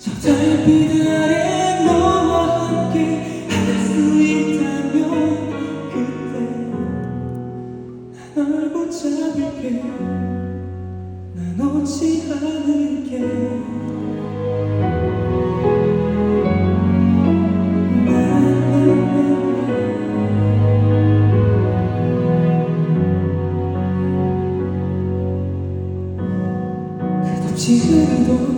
저 달빛 아래 너와 함께 할 수 있다면 그때 난널 잡 을게, 난 놓지 않을게 지금도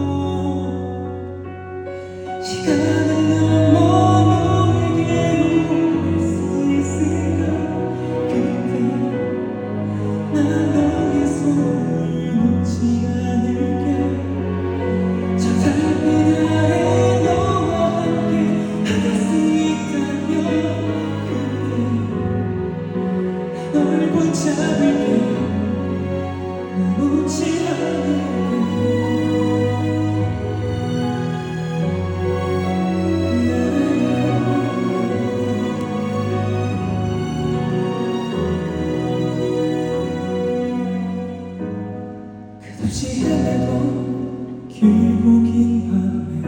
끝없이 헤매던 길고 긴 밤에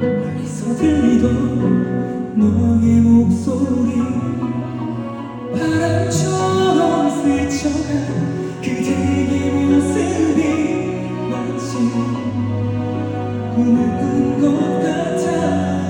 멀리서 들리던 너의 목소리 바람처럼 스쳐간 그대의 모습이 마치 꿈을 꾼 것 같아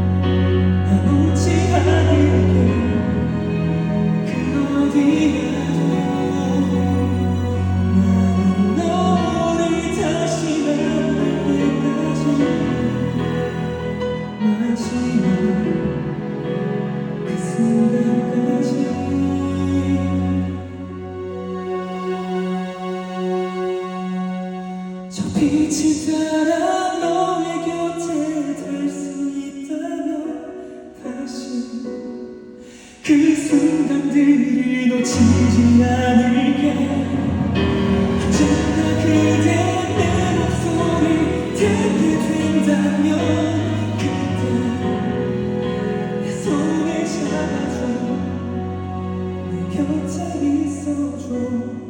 저 빛이 따라 너의 곁에 들 수 있다면 다시 그 순간들을 놓치지 않을게. 언제나 그대 내 목소리 듣게 된다면 그때 내 손을 잡아줘. 내 곁에 있어줘.